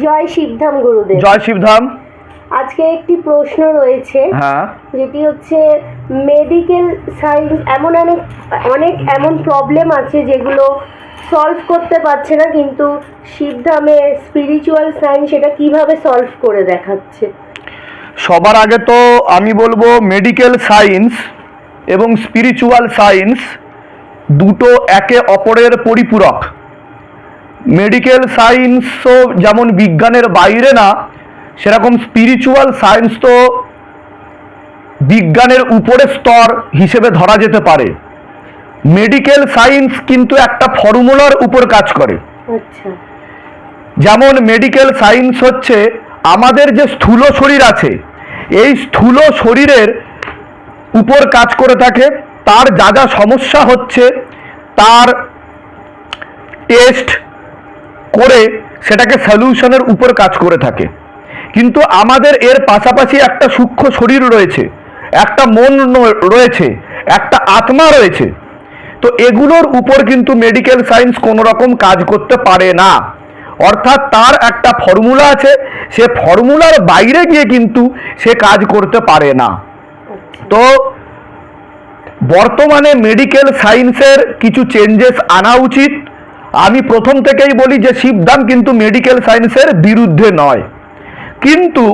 জয় শিবধাম গুরুদেব। জয় শিবধাম। আজকে একটি প্রশ্ন রয়েছে হ্যাঁ। যেটি হচ্ছে মেডিকেল সায়েন্স এমন অনেক অনেক এমন প্রবলেম আছে যেগুলো সলভ করতে পারছে না কিন্তু শিবধামে স্পিরিচুয়াল সায়েন্স সেটা কীভাবে সলভ করে দেখাচ্ছে? সবার আগে তো আমি বলব মেডিকেল সায়েন্স এবং স্পিরিচুয়াল সায়েন্স দুটো একে অপরের পরিপূরক। মেডিকেল সায়েন্সও যেমন বিজ্ঞানের বাইরে না সেরকম স্পিরিচুয়াল সায়েন্স তো বিজ্ঞানের উপরে স্তর হিসেবে ধরা যেতে পারে। মেডিকেল সায়েন্স কিন্তু একটা ফর্মুলার উপর কাজ করে। আচ্ছা। যেমন মেডিকেল সায়েন্স হচ্ছে আমাদের যে স্থূল শরীর আছে এই স্থূল শরীরের উপর কাজ করে থাকে তার যা যা সমস্যা হচ্ছে তার টেস্ট করে সেটাকে সলিউশনের উপর কাজ করে থাকে। কিন্তু আমাদের এর পাশাপাশি একটা সূক্ষ্ম শরীর রয়েছে একটা মন রয়েছে একটা আত্মা রয়েছে। তো এগুলোর উপর কিন্তু মেডিকেল সায়েন্স কোনো রকম কাজ করতে পারে না। অর্থাৎ তার একটা ফর্মুলা আছে সে ফর্মুলার বাইরে গিয়ে কিন্তু সে কাজ করতে পারে না। তো বর্তমানে মেডিকেল সায়েন্সের কিছু চেঞ্জেস আনা উচিত। আমি প্রথম থেকেই বলি যে শিবধাম কিন্তু মেডিকেল সায়েন্সের বিরুদ্ধে নয়। কিন্তু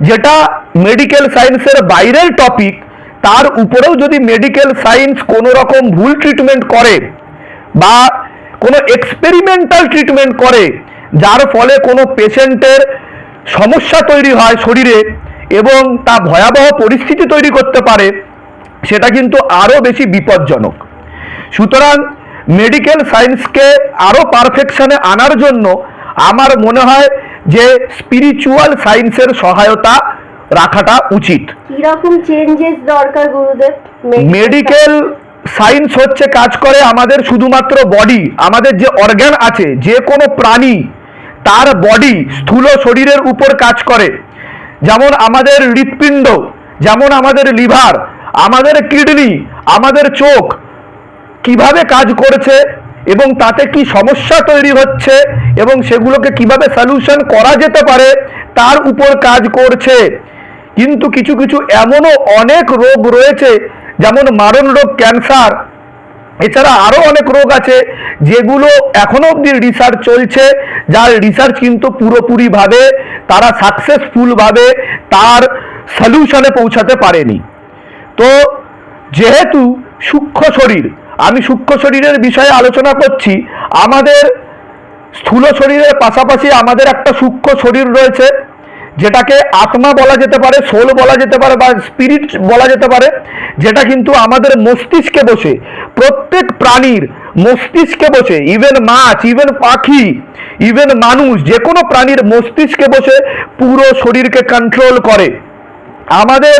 যেটা মেডিকেল সায়েন্সের বাইরের টপিক তার উপরেও যদি মেডিকেল সায়েন্স কোনো রকম ভুল ট্রিটমেন্ট করে বা কোনো এক্সপেরিমেন্টাল ট্রিটমেন্ট করে, যার ফলে কোনো পেশেন্টের সমস্যা তৈরি হয় শরীরে এবং তা ভয়াবহ পরিস্থিতি তৈরি করতে পারে, সেটা কিন্তু আরও বেশি বিপজ্জনক। সুতরাং মেডিকেল সায়েন্সকে আরও পারফেকশনে আনার জন্য আমার মনে হয় যে স্পিরিচুয়াল সায়েন্সের সহায়তা রাখাটা উচিত। কীরকম চেঞ্জেস দরকার গুরুদেব? মেডিকেল সায়েন্স হচ্ছে কাজ করে আমাদের শুধুমাত্র বডি আমাদের যে অর্গান আছে যে কোনো প্রাণী তার বডি স্থূল শরীরের উপর কাজ করে। যেমন আমাদের হৃৎপিণ্ড যেমন আমাদের লিভার আমাদের কিডনি আমাদের চোখ কীভাবে কাজ করছে এবং তাতে কি সমস্যা তৈরি হচ্ছে এবং সেগুলোকে কীভাবে সলিউশন করা যেতে পারে, তার উপর কাজ করছে। কিন্তু কিছু কিছু এমনও অনেক রোগ রয়েছে, যেমন মারণ রোগ ক্যান্সার এছাড়া আরও অনেক রোগ আছে, যেগুলো এখনও অবধি রিসার্চ চলছে। যার রিসার্চ কিন্তু পুরোপুরিভাবে, তারা সাকসেসফুলভাবে তার সলিউশনে পৌঁছাতে পারেনি। তো যেহেতু সূক্ষ্ম শরীর আমি সূক্ষ্ম শরীরের বিষয়ে আলোচনা করছি। আমাদের স্থূল শরীরের পাশাপাশি আমাদের একটা সূক্ষ্ম শরীর রয়েছে, যেটাকে আত্মা বলা যেতে পারে সোল বলা যেতে পারে, বা স্পিরিট বলা যেতে পারে, যেটা কিন্তু আমাদের মস্তিষ্কে বসে, প্রত্যেক প্রাণীর মস্তিষ্কে বসে ইভেন মাছ ইভেন পাখি ইভেন মানুষ যে কোনো প্রাণীর মস্তিষ্কে বসে পুরো শরীরকে কন্ট্রোল করে। আমাদের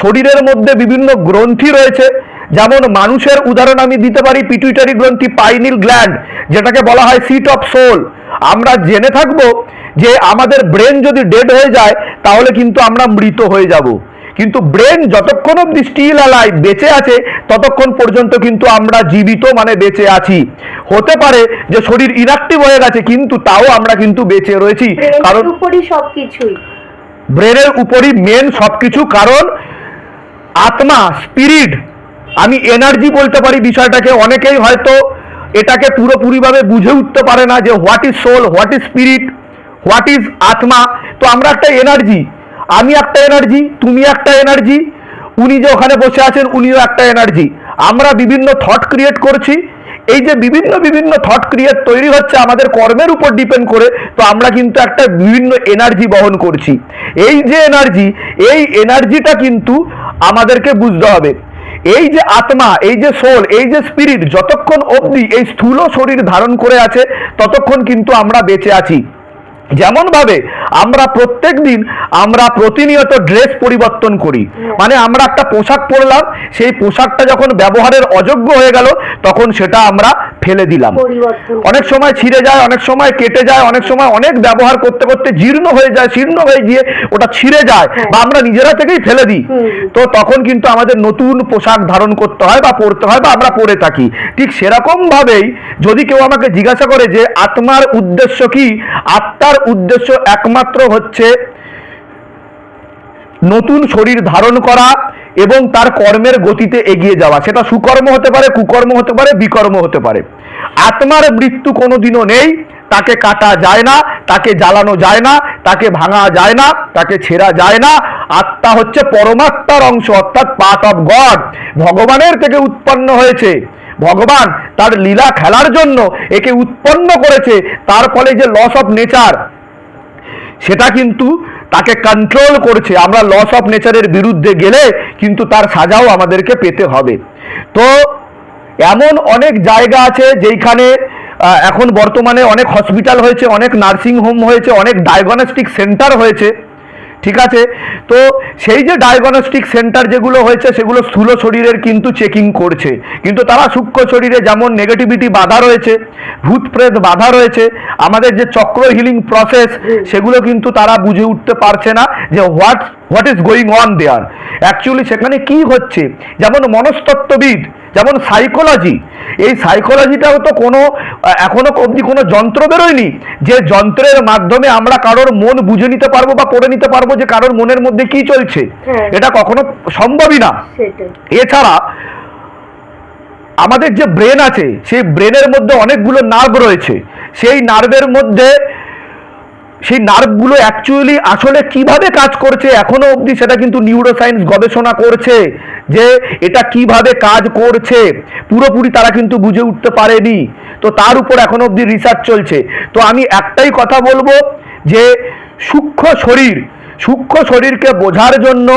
শরীরের মধ্যে বিভিন্ন গ্রন্থি রয়েছে যেমন মানুষের উদাহরণ আমি দিতে পারি পিটুইটারি গ্রন্থি পাইনিল গ্ল্যান্ড যেটাকে বলা হয় সিট অফ সোল আমরা জেনে থাকব যে আমাদের ব্রেন যদি ডেড হয়ে যায় তাহলে কিন্তু আমরা মৃত হয়ে যাব। কিন্তু ব্রেন যতক্ষণ অব্দি স্টিল আলাই বেঁচে আছে ততক্ষণ পর্যন্ত কিন্তু আমরা জীবিত মানে বেঁচে আছি। হতে পারে যে শরীর ইনঅ্যাক্টিভ হয়ে গেছে কিন্তু তাও আমরা কিন্তু বেঁচে রয়েছি। কারণ সবকিছুই। ব্রেনের উপরই মেন সবকিছু কারণ আত্মা স্পিরিট আমি এনার্জি বলতে পারি বিষয়টাকে। অনেকেই হয়তো এটাকে পুরোপুরিভাবে বুঝে উঠতে পারে না যে what is soul what is spirit what is আত্মা। তো আমরা একটা এনার্জি, আমি একটা এনার্জি, তুমি একটা এনার্জি, উনি যে ওখানে বসে আছেন, উনিও একটা এনার্জি। আমরা বিভিন্ন থট ক্রিয়েট করছি। এই যে বিভিন্ন বিভিন্ন থট ক্রিয়েট তৈরি হচ্ছে আমাদের কর্মের উপর ডিপেন্ড করে, তো আমরা কিন্তু একটা বিভিন্ন এনার্জি বহন করছি। এই যে এনার্জি, এই এনার্জিটা কিন্তু আমাদেরকে বুঝতে হবে। এই যে আত্মা, এই যে সোল এই যে স্পিরিট যতক্ষণ অবধি এই স্থূল শরীর ধারণ করে আছে, ততক্ষণ কিন্তু আমরা বেঁচে আছি। যেমন ভাবে আমরা প্রত্যেক দিন আমরা প্রতিনিয়ত ড্রেস পরিবর্তন করি। মানে আমরা একটা পোশাক পরলাম সেই পোশাকটা যখন ব্যবহারের অযোগ্য হয়ে গেল তখন সেটা আমরা ফেলে দিলাম। অনেক সময় ছিঁড়ে যায় অনেক সময় কেটে যায় অনেক সময় অনেক ব্যবহার করতে করতে জীর্ণ হয়ে যায় শীর্ণ হয়ে গিয়ে ওটা ছিঁড়ে যায় হ্যাঁ। বা আমরা নিজেরা থেকেই ফেলে দিই। তো তখন কিন্তু আমাদের নতুন পোশাক ধারণ করতে হয় বা পরতে হয় বা আমরা পরে থাকি। ঠিক সেরকম ভাবেই যদি কেউ আমাকে জিজ্ঞাসা করে যে আত্মার উদ্দেশ্য কি আত্মার আত্মার উদ্দেশ্য একমাত্র হচ্ছে নতুন শরীর ধারণ করা এবং তার কর্মের গতিতে এগিয়ে যাওয়া। সেটা সুকর্ম হতে পারে, কুকর্ম হতে পারে, বিকর্ম হতে পারে। আত্মার মৃত্যু কোনোদিনও নেই, তাকে কাটা যায় না, তাকে জ্বালানো যায় না, তাকে ভাঙা যায় না, তাকে ছেঁড়া যায় না। আত্মা হচ্ছে পরমাত্মার অংশ, অর্থাৎ পার্ট অফ গড ভগবানের থেকে উৎপন্ন হয়েছে। ভগবান তার লীলা খেলার জন্য একে উৎপন্ন করেছে, তার ফলে যে লস অফ নেচার সেটা কিন্তু তাকে কন্ট্রোল করছে। আমরা লস অফ নেচারের বিরুদ্ধে গেলে কিন্তু তার সাজাও আমাদেরকে পেতে হবে। তো এমন অনেক জায়গা আছে যেইখানে এখন বর্তমানে অনেক হসপিটাল হয়েছে, অনেক নার্সিং হোম হয়েছে, অনেক ডায়াগনস্টিক সেন্টার হয়েছে। ঠিক আছে? তো সেই যে ডায়াগনস্টিক সেন্টার যেগুলো হয়েছে, সেগুলো স্থূল শরীরের কিন্তু চেকিং করছে। কিন্তু তারা সূক্ষ্ম শরীরে যেমন নেগেটিভিটি বাধা রয়েছে ভূতপ্রেত বাধা রয়েছে, আমাদের যে চক্র হিলিং প্রসেস সেগুলো কিন্তু তারা বুঝে উঠতে পারছে না যে what what is going on there actually সেখানে কি হচ্ছে? যেমন মনস্তত্ত্ববিদ যেমন সাইকোলজি এই সাইকোলজিটাও তো কোনো আহ, এখনও অবধি কোনো যন্ত্র বেরোয়নি যে যন্ত্রের মাধ্যমে আমরা কারোর মন বুঝে নিতে পারব বা পড়ে নিতে পারব যে কারোর মনের মধ্যে কি চলছে। হ্যাঁ। এটা কখনো সম্ভবই না। এছাড়া আমাদের যে ব্রেন আছে সেই ব্রেনের মধ্যে অনেকগুলো নার্ভ রয়েছে। সেই নার্ভের মধ্যে সেই নার্ভগুলো অ্যাকচুয়ালি আসলে কীভাবে কাজ করছে এখনও অবধি সেটা কিন্তু নিউরোসায়েন্স গবেষণা করছে যে এটা কীভাবে কাজ করছে। পুরোপুরি তারা কিন্তু বুঝে উঠতে পারেনি। তো তার উপর এখনও অবধি রিসার্চ চলছে। তো আমি একটাই কথা বলব যে সূক্ষ্ম শরীর, সূক্ষ্ম শরীরকে বোঝার জন্য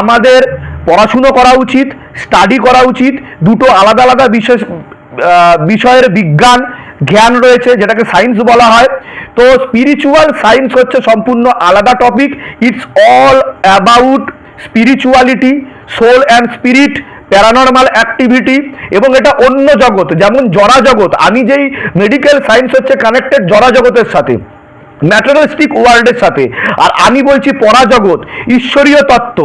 আমাদের পড়াশুনো করা উচিত স্টাডি করা উচিত। দুটো আলাদা আলাদা বিশেষ বিষয়ের বিজ্ঞান জ্ঞান রয়েছে, যেটাকে সায়েন্স বলা হয়। তো স্পিরিচুয়াল সায়েন্স হচ্ছে সম্পূর্ণ আলাদা topic it's all about spirituality soul and spirit paranormal activity এবং এটা অন্য জগৎ, যেমন জরা জগৎ। আমি যেই মেডিকেল সায়েন্স হচ্ছে কানেক্টেড জরা জগতের সাথে ম্যাটেরিয়ালিস্টিক ওয়ার্ল্ডের সাথে। আর আমি বলছি পরাজগৎ, ঈশ্বরীয় তত্ত্ব।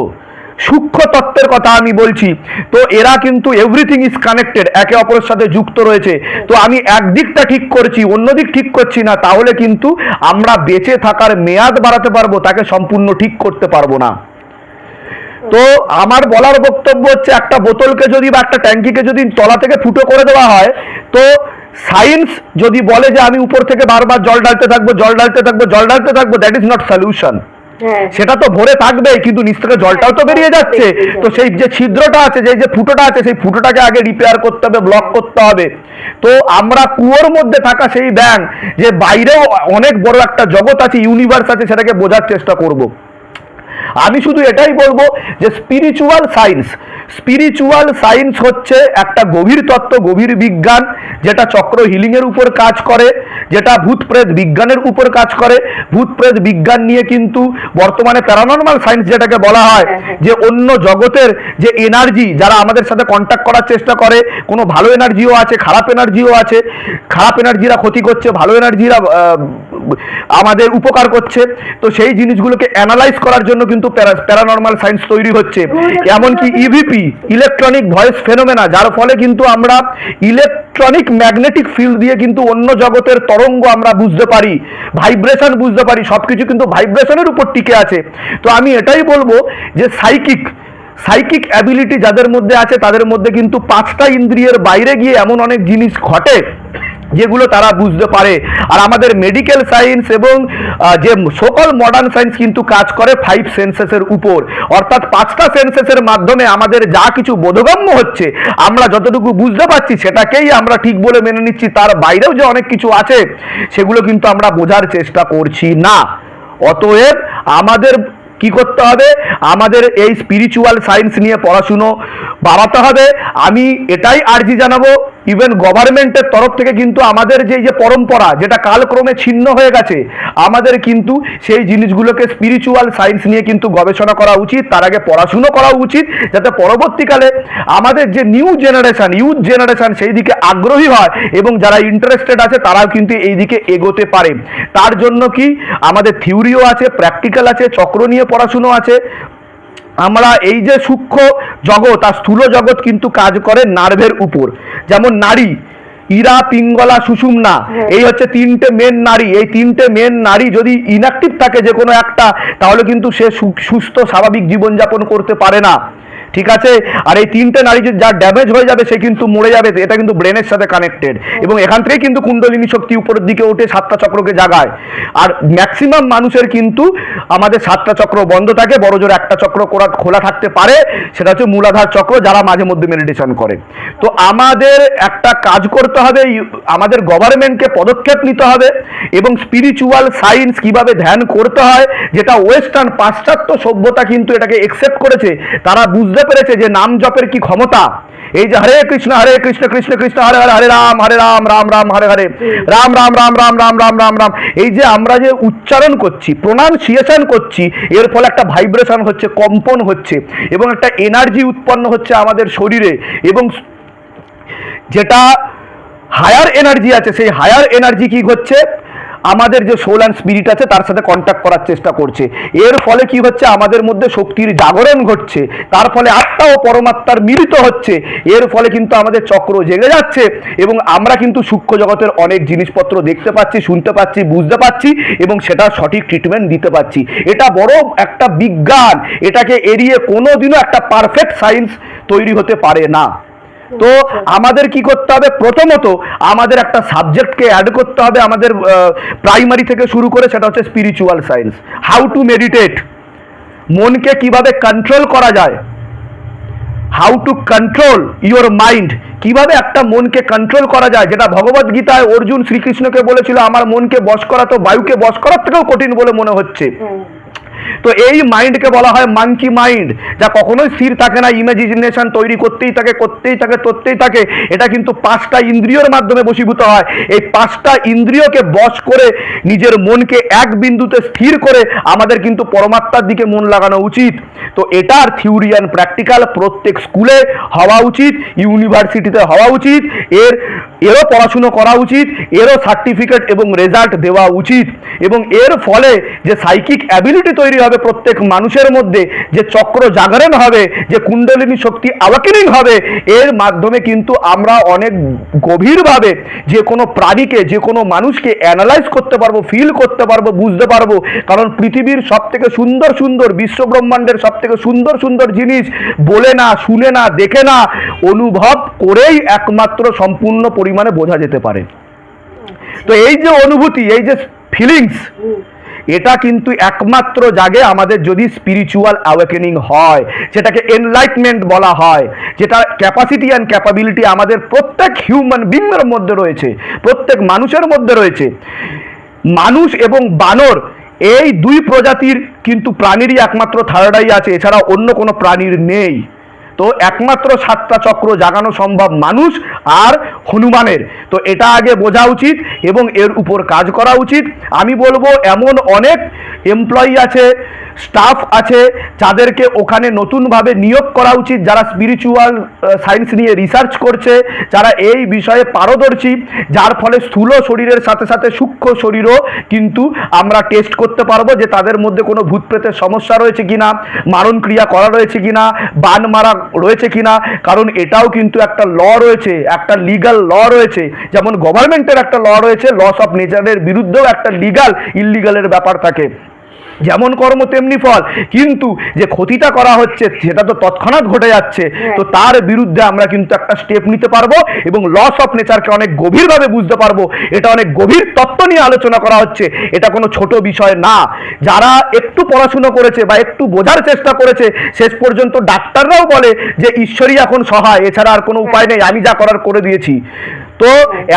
সূক্ষ্ম তত্ত্বের কথা আমি বলছি। তো এরা কিন্তু এভরিথিং ইজ কানেক্টেড একে অপরের সাথে যুক্ত রয়েছে। তো আমি একদিকটা ঠিক করছি অন্য দিক ঠিক করছি না, তাহলে কিন্তু আমরা বেঁচে থাকার মেয়াদ বাড়াতে পারব, তাকে সম্পূর্ণ ঠিক করতে পারব না। তো আমার বলার বক্তব্য হচ্ছে, একটা বোতলকে যদি বা একটা ট্যাঙ্কিকে যদি তলা থেকে ফুটো করে দেওয়া হয়, তো সায়েন্স যদি বলে যে আমি উপর থেকে বারবার জল ঢালতে থাকব, জল ঢালতে থাকব, জল ঢালতে থাকব দ্যাট ইজ নট সলিউশন সেটা তো ভরে থাকবে কিন্তু নিচ থেকে জলটাও তো বেরিয়ে যাচ্ছে। তো সেই যে ছিদ্রটা আছে যে যে ফুটোটা আছে সেই ফুটোটাকে আগে রিপেয়ার করতে হবে ব্লক করতে হবে। তো আমরা কুয়োর মধ্যে থাকা সেই ব্যাং যে বাইরেও অনেক বড় একটা জগৎ আছে ইউনিভার্স আছে সেটাকে বোঝার চেষ্টা করব। আমি শুধু এটাই বলব যে স্পিরিচুয়াল সায়েন্স স্পিরিচুয়াল সায়েন্স হচ্ছে একটা গভীর তত্ত্ব গভীর বিজ্ঞান যেটা চক্র হিলিং এর উপর কাজ করে যেটা ভূত প্রেত বিজ্ঞানের উপর কাজ করে ভূত প্রেত বিজ্ঞান নিয়ে কিন্তু বর্তমানে প্যারানর্মাল সায়েন্স যেটাকে বলা হয় হ্যাঁ, হ্যাঁ। যে অন্য জগতের যে এনার্জি যারা আমাদের সাথে কন্ট্যাক্ট করার চেষ্টা করে কোনো ভালো এনার্জিও আছে খারাপ এনার্জিও আছে খারাপ এনার্জিরা ক্ষতি করছে ভালো এনার্জিরা আমাদের উপকার করছে। তো সেই জিনিসগুলোকে অ্যানালাইজ করার জন্য কিন্তু প্যারানর্মাল সায়েন্স তৈরি হচ্ছে। এমনকি ইভিপি ইলেকট্রনিক ভয়েস ফেনোমেনা যার ফলে কিন্তু আমরা ইলেকট্রনিক ম্যাগনেটিক ফিল্ড দিয়ে কিন্তু অন্য জগতের তরঙ্গ আমরা বুঝতে পারি ভাইব্রেশন বুঝতে পারি, সবকিছু কিন্তু ভাইব্রেশনের উপর টিকে আছে। তো আমি এটাই বলব যে সাইকিক সাইকিক অ্যাবিলিটি যাদের মধ্যে আছে, তাদের মধ্যে কিন্তু পাঁচটা ইন্দ্রিয়ের বাইরে গিয়ে এমন অনেক জিনিস ঘটে যেগুলো তারা বুঝতে পারে। আর আমাদের মেডিকেল সায়েন্স এবং যে সকল মডার্ন সায়েন্স কিন্তু কাজ করে ফাইভ সেন্সেসের উপর। অর্থাৎ পাঁচটা সেন্সেসের মাধ্যমে আমাদের যা কিছু বোধগম্য হচ্ছে, আমরা যতটুকু বুঝতে পারছি সেটাকেই আমরা ঠিক বলে মেনে নিচ্ছি। তার বাইরেও যে অনেক কিছু আছে, সেগুলো কিন্তু আমরা বোঝার চেষ্টা করছি না। অতএব আমাদের কি করতে হবে? আমাদের এই স্পিরিচুয়াল সায়েন্স নিয়ে পড়াশুনো বাড়াতে হবে। আমি এটাই আর্জি জানাব ইভেন গভর্নমেন্টের তরফ থেকে কিন্তু আমাদের যে যে পরম্পরা, যেটা কালক্রমে ছিন্ন হয়ে গেছে আমাদের কিন্তু সেই জিনিসগুলোকে স্পিরিচুয়াল সায়েন্স নিয়ে কিন্তু গবেষণা করা উচিত, তার আগে পড়াশুনো করা উচিত, যাতে পরবর্তীকালে আমাদের যে নিউ জেনারেশন ইউথ জেনারেশান সেই দিকে আগ্রহী হয় এবং যারা ইন্টারেস্টেড আছে তারাও কিন্তু এই দিকে এগোতে পারে। তার জন্য কি আমাদের থিওরিও আছে প্র্যাকটিক্যাল আছে, চক্র নিয়ে পড়াশুনো আছে। আমরা এই যে সূক্ষ্ম জগৎ আর স্থূল জগৎ কিন্তু কাজ করে নার্ভের উপর। যেমন নারী ইরা পিঙ্গলা সুষুম না। এই হচ্ছে তিনটে মেন নারী। এই তিনটে মেন নারী যদি ইনঅ্যাক্টিভ থাকে যে কোনো একটা তাহলে কিন্তু সে সু- সুস্থ স্বাভাবিক জীবনযাপন করতে পারে না। ঠিক আছে? আর এই তিনটে নারী যার ড্যামেজ হয়ে যাবে, সে কিন্তু মরে যাবে। এটা কিন্তু ব্রেনের সাথে কানেক্টেড এবং এখান থেকেই কিন্তু কুণ্ডলিনী শক্তি উপরের দিকে ওঠে সাতটা চক্রকে জাগায়। আর ম্যাক্সিমাম মানুষের কিন্তু আমাদের সাতটা চক্র বন্ধ থাকে, বড় জোর একটা চক্র করা খোলা থাকতে পারে। সেটা হচ্ছে মূলাধার চক্র, যারা মাঝে মধ্যে মেডিটেশন করে। তো আমাদের একটা কাজ করতে হবে আমাদের গভর্নমেন্টকে পদক্ষেপ নিতে হবে, এবং স্পিরিচুয়াল সায়েন্স কীভাবে ধ্যান করতে হয়, যেটা ওয়েস্টার্ন পাশ্চাত্য সভ্যতা কিন্তু এটাকে একসেপ্ট করেছে, তারা বুঝতে পেরেছে যে নাম জপের কি ক্ষমতা? এই যে হরে কৃষ্ণ হরে কৃষ্ণ কৃষ্ণ কৃষ্ণ, হরে হরে হরে রাম হরে রাম রাম রাম, হরে হরে, রাম রাম রাম রাম রাম রাম রাম রাম। এই যে আমরা যে উচ্চারণ করছি প্রোনাউন্সিয়েশন করছি, এর ফলে একটা ভাইব্রেশন হচ্ছে, কম্পন হচ্ছে, এবং একটা এনার্জি উৎপন্ন হচ্ছে আমাদের শরীরে, এবং যেটা হায়ার এনার্জি আছে, সেই হায়ার এনার্জি কি হচ্ছে আমাদের যে সোল অ্যান্ড স্পিরিট আছে, তার সাথে কন্ট্যাক্ট করার চেষ্টা করছে। এর ফলে কি হচ্ছে? আমাদের মধ্যে শক্তির জাগরণ ঘটছে। তার ফলে আত্মা ও পরমাত্মার মিলিত হচ্ছে। এর ফলে কিন্তু আমাদের চক্র জেগে যাচ্ছে এবং আমরা কিন্তু সূক্ষ্ম জগতের অনেক জিনিসপত্র দেখতে পাচ্ছি, শুনতে পাচ্ছি, বুঝতে পাচ্ছি এবং সেটা সঠিক ট্রিটমেন্ট দিতে পাচ্ছি এটা বড় একটা বিজ্ঞান। এটাকে এড়িয়ে কোনোদিনও একটা পারফেক্ট সায়েন্স তৈরি হতে পারে না। তো আমাদের কি করতে হবে? প্রথমত আমাদের একটা সাবজেক্টকে অ্যাড করতে হবে আমাদের প্রাইমারি থেকে শুরু করে সেটা হচ্ছে spiritual science how to meditate মনকে কীভাবে কন্ট্রোল করা যায়? How to control your mind কীভাবে একটা মনকে কন্ট্রোল করা যায়? যেটা ভগবত গীতায় অর্জুন শ্রীকৃষ্ণকে বলেছিল আমার মনকে বশ করা তো বায়ুকে বশ করার থেকেও কঠিন বলে মনে হচ্ছে। তো এই মাইন্ডকে বলা হয় মাঙ্কি মাইন্ড যা কখনোই স্থির থাকে না ইমাজিনেশন তৈরি করতেই থাকে করতেই থাকে করতেই থাকে। এটা কিন্তু পাঁচটা ইন্দ্রিয়র মাধ্যমে বশীভূত হয়। এই পাঁচটা ইন্দ্রিয়কে বশ করে নিজের মনকে এক বিন্দুতে স্থির করে আমাদের কিন্তু পরমাত্মার দিকে মন লাগানো উচিত। তো এটার থিওরি অ্যান্ড প্র্যাকটিক্যাল প্রত্যেক স্কুলে হওয়া উচিত ইউনিভার্সিটিতে হওয়া উচিত, এর, এরও পড়াশুনো করা উচিত, এরও সার্টিফিকেট এবং রেজাল্ট দেওয়া উচিত। এবং এর ফলে যে সাইকিক অ্যাবিলিটি তৈরি হবে প্রত্যেক মানুষের মধ্যে, যে চক্র জাগরণ হবে, যে কুণ্ডলিনী শক্তি আওয়াকিনিং হবে, এর মাধ্যমে কিন্তু আমরা অনেক গভীরভাবে যে কোনো প্রাণীকে, যে কোনো মানুষকে অ্যানালাইজ করতে পারব ফিল করতে পারব, বুঝতে পারব। কারণ পৃথিবীর সব থেকে সুন্দর সুন্দর বিশ্ব ব্রহ্মাণ্ডের সব থেকে সুন্দর সুন্দর জিনিস বলে না, শুনে না, দেখে না, অনুভব করেই একমাত্র সম্পূর্ণ পরিমাণে বোঝা যেতে পারে। তো এই যে অনুভূতি, এই যে ফিলিংস এটা কিন্তু একমাত্র জাগে আমাদের যদি স্পিরিচুয়াল অ্যাওয়েকেনিং হয় যেটাকে এনলাইটমেন্ট বলা হয়, যেটা ক্যাপাসিটি অ্যান্ড ক্যাপাবিলিটি আমাদের প্রত্যেক হিউম্যান বিংয়ের মধ্যে রয়েছে, প্রত্যেক মানুষের মধ্যে রয়েছে। মানুষ এবং বানর, এই দুই প্রজাতির কিন্তু প্রাণীরই একমাত্র থার্ড আই আছে এছাড়া অন্য কোনো প্রাণীর নেই। তো একমাত্র সাতটা চক্র জাগানো সম্ভব মানুষ আর হনুমানের। তো এটা আগে বোঝা উচিত এবং এর উপর কাজ করা উচিত। আমি বলব, এমন অনেক এমপ্লয়ি আছে স্টাফ আছে, যাদেরকে ওখানে নতুনভাবে নিয়োগ করা উচিত, যারা স্পিরিচুয়াল সায়েন্স নিয়ে রিসার্চ করছে, যারা এই বিষয়ে পারদর্শী, যার ফলে স্থূল শরীরের সাথে সাথে সূক্ষ্ম শরীরও কিন্তু আমরা টেস্ট করতে পারব যে তাদের মধ্যে কোনো ভূত প্রেতের সমস্যা রয়েছে কিনা, মারণ ক্রিয়া করা রয়েছে কিনা, বান মারা রয়েছে কিনা, কারণ এটাও কিন্তু একটা ল রয়েছে, একটা লিগাল ল রয়েছে। যেমন গভর্নমেন্টের একটা ল রয়েছে লস অফ নেচারের বিরুদ্ধেও একটা লিগাল ইললিগালের ব্যাপার থাকে। যেমন কর্ম তেমনি ফল। কিন্তু যে ক্ষতিটা করা হচ্ছে সেটা তো তৎক্ষণাৎ ঘটে যাচ্ছে। তো তার বিরুদ্ধে আমরা কিন্তু একটা স্টেপ নিতে পারব এবং লস অফ নেচারকে অনেক গভীরভাবে বুঝতে পারব। এটা অনেক গভীর তত্ত্ব নিয়ে আলোচনা করা হচ্ছে। এটা কোনো ছোট বিষয় না। যারা একটু পড়াশুনো করেছে বা একটু বোঝার চেষ্টা করেছে শেষ পর্যন্ত ডাক্তাররাও বলে যে ঈশ্বরই এখন সহায়। এছাড়া আর কোনো উপায় নেই। আমি যা করার করে দিয়েছি। তো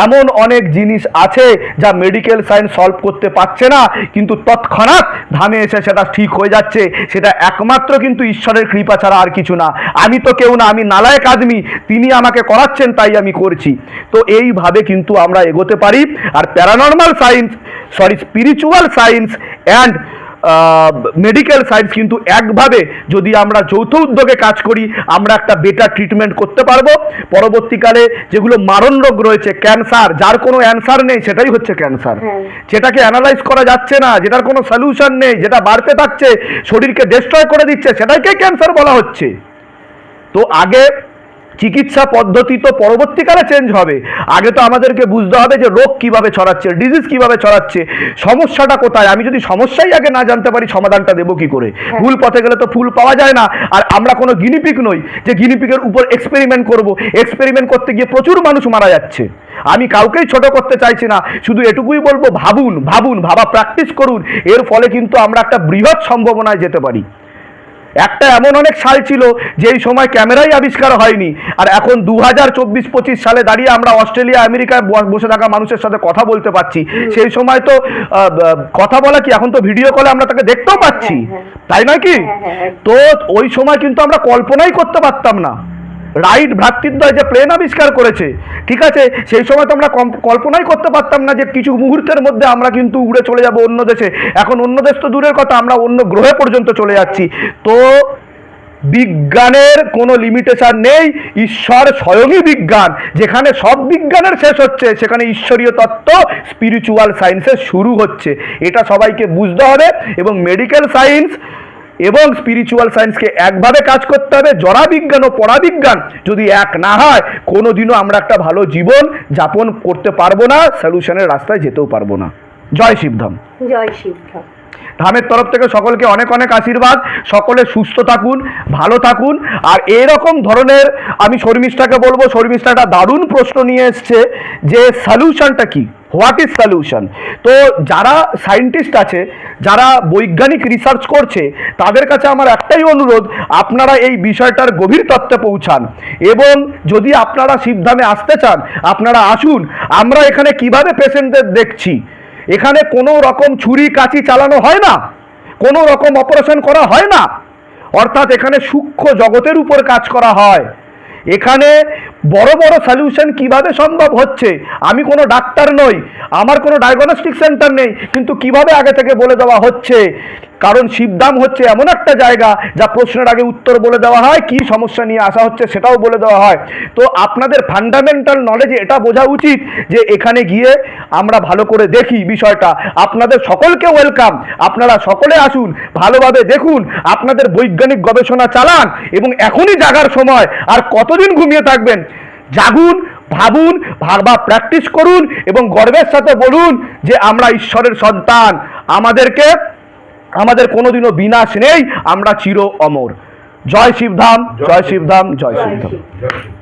এমন অনেক জিনিস আছে যা মেডিকেল সায়েন্স সলভ করতে পারছে না, কিন্তু তৎক্ষণাৎ ধামে এসে সেটা ঠিক হয়ে যাচ্ছে, সেটা একমাত্র কিন্তু ঈশ্বরের কৃপা ছাড়া আর কিছু না। আমি তো কেউ না, আমি নালায়ক আদমি, তিনি আমাকে করাচ্ছেন, তাই আমি করছি। তো এইভাবে কিন্তু আমরা এগোতে পারি, আর paranormal science sorry spiritual science and medical science কিন্তু একভাবে যদি আমরা যৌথ উদ্যোগে কাজ করি আমরা একটা বেটার ট্রিটমেন্ট করতে পারব। পরবর্তীকালে যেগুলো মারণ রোগ রয়েছে ক্যান্সার যার কোনো অ্যান্সার নেই সেটাই হচ্ছে ক্যান্সার। যেটাকে অ্যানালাইজ করা যাচ্ছে না যেটার কোনো সলিউশন নেই যেটা বাড়তে থাকছে শরীরকে ডিস্ট্রয় করে দিচ্ছে সেটাকে ক্যান্সার বলা হচ্ছে। তো আগে চিকিৎসা পদ্ধতি তো পরবর্তীকালে চেঞ্জ হবে। আগে তো আমাদেরকে বুঝতে হবে যে রোগ কীভাবে ছড়াচ্ছে ডিজিজ কীভাবে ছড়াচ্ছে সমস্যাটা কোথায়? আমি যদি সমস্যাই আগে না জানতে পারি সমাধানটা দেবো কি করে? ফুল পথে গেলে তো ফুল পাওয়া যায় না। আর আমরা কোনো গিনিপিক নই যে গিনিপিকের উপর এক্সপেরিমেন্ট করব। এক্সপেরিমেন্ট করতে গিয়ে প্রচুর মানুষ মারা যাচ্ছে। আমি কাউকেই ছোট করতে চাইছি না। শুধু এটুকুই বলব ভাবুন ভাবুন ভাবা প্র্যাকটিস করুন। এর ফলে কিন্তু আমরা একটা বৃহৎ সম্ভাবনায় যেতে পারি। একটা এমন অনেক সাল ছিল যেই সময় ক্যামেরাই আবিষ্কার হয়নি। আর এখন দু হাজার চব্বিশ পঁচিশ সালে দাঁড়িয়ে আমরা অস্ট্রেলিয়া আমেরিকায় বসে থাকা মানুষের সাথে কথা বলতে পারছি। সেই সময় তো কথা বলা কি এখন তো ভিডিও কলে আমরা তাকে দেখতেও পাচ্ছি। হ্যাঁ, হ্যাঁ। তাই নয় কি? হ্যাঁ। তো ওই সময় কিন্তু আমরা কল্পনাই করতে পারতাম না। রাইট ভ্রাতৃদ্বয় যে প্লেন আবিষ্কার করেছে, ঠিক আছে? সেই সময় তো আমরা কল্পনাই করতে পারতাম না যে কিছু মুহূর্তের মধ্যে আমরা কিন্তু উড়ে চলে যাব অন্য দেশে। এখন অন্য দেশ তো দূরের কথা, আমরা অন্য গ্রহে পর্যন্ত চলে যাচ্ছি। তো বিজ্ঞানের কোনো লিমিটেশন নেই, ঈশ্বর স্বয়ংই বিজ্ঞান। যেখানে সব বিজ্ঞানের শেষ হচ্ছে, সেখানে ঈশ্বরীয় তত্ত্ব স্পিরিচুয়াল সায়েন্সের শুরু হচ্ছে। এটা সবাইকে বুঝতে হবে এবং মেডিকেল সায়েন্স এবং স্পিরিচুয়াল সায়েন্সকে একভাবে কাজ করতে হবে। জরা বিজ্ঞান ও পরাবিজ্ঞান যদি এক না হয়, কোনোদিনও আমরা একটা ভালো জীবন যাপন করতে পারব না সলিউশনের রাস্তায় যেতেও পারব না। জয় শিবধাম। জয় শিবধা ধামের তরফ থেকে সকলকে অনেক অনেক আশীর্বাদ। সকলে সুস্থ থাকুন, ভালো থাকুন। আর এরকম ধরনের আমি শর্মিষ্ঠাকে বলব শর্মিষ্ঠাটা দারুণ প্রশ্ন নিয়ে এসছে যে সলিউশনটা কি? হোয়াট ইজ সলিউশন তো যারা সায়েন্টিস্ট আছে, যারা বৈজ্ঞানিক রিসার্চ করছে, তাদের কাছে আমার একটাই অনুরোধ, আপনারা এই বিষয়টার গভীর তত্ত্বে পৌঁছান। এবং যদি আপনারা শিবধামে আসতে চান, আপনারা আসুন। আমরা এখানে কীভাবে পেশেন্টদের দেখছি? এখানে কোনো রকম ছুরি কাচি চালানো হয় না, কোনো রকম অপারেশন করা হয় না। অর্থাৎ এখানে সূক্ষ্ম জগতের উপর কাজ করা হয়। এখানে বড় বড় সলিউশন কীভাবে সম্ভব হচ্ছে? আমি কোনো ডাক্তার নই, আমার কোনো ডায়াগনস্টিক সেন্টার নেই, কিন্তু কীভাবে আগে থেকে বলে দেওয়া হচ্ছে? কারণ শিবদাম হচ্ছে এমন একটা জায়গা যা প্রশ্নের আগে উত্তর বলে দেওয়া হয়, কি সমস্যা নিয়ে আসা হচ্ছে সেটাও বলে দেওয়া হয়। তো আপনাদের ফান্ডামেন্টাল নলেজে এটা বোঝা উচিত যে এখানে গিয়ে আমরা ভালো করে দেখি বিষয়টা। আপনাদের সকলকে ওয়েলকাম আপনারা সকলে আসুন, ভালোভাবে দেখুন, আপনাদের বৈজ্ঞানিক গবেষণা চালান এবং এখনই জাগার সময় আর কতদিন ঘুমিয়ে থাকবেন? জাগুন, ভাবুন, ভাবা প্র্যাকটিস করুন এবং গর্বের সাথে বলুন যে আমরা ঈশ্বরের সন্তান। আমাদেরকে আমাদের কোনোদিনও বিনাশ নেই আমরা চির অমর। জয় শিবধাম জয় শিবধাম জয় জয় শিবধাম। শিব